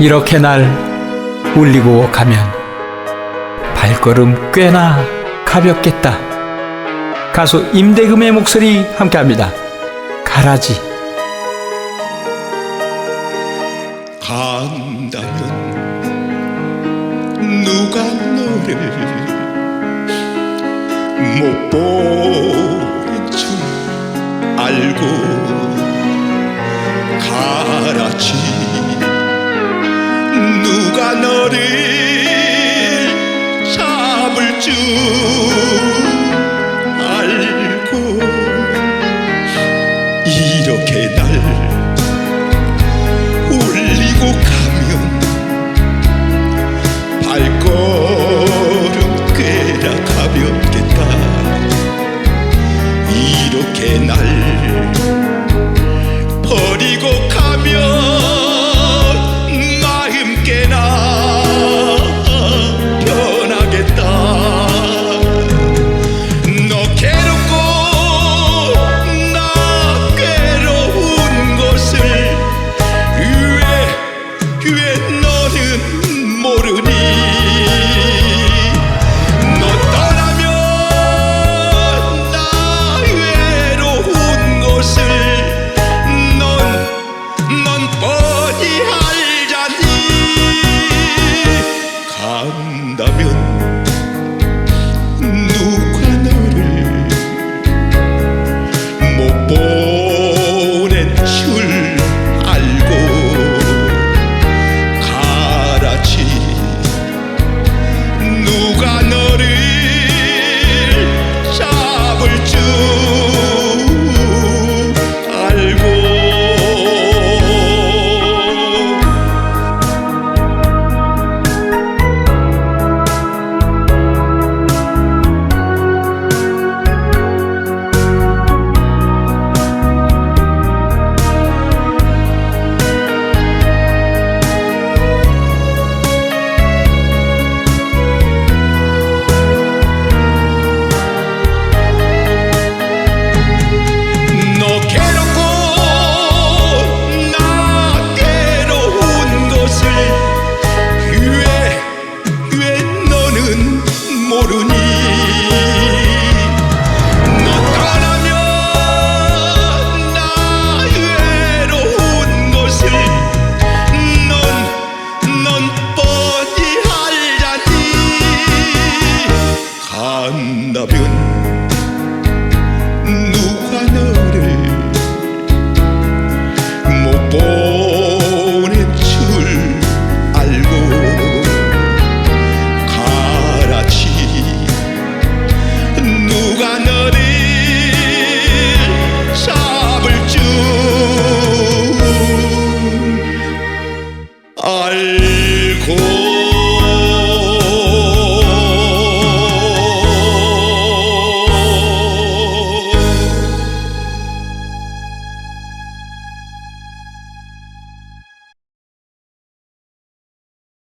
이렇게 날 울리고 가면 발걸음 꽤나 가볍겠다. 가수 임대금의 목소리 함께합니다. 가라지. 간다면 누가 너를 못 보낸 줄 알고 가라지 누가 너를 잡을 줄 me.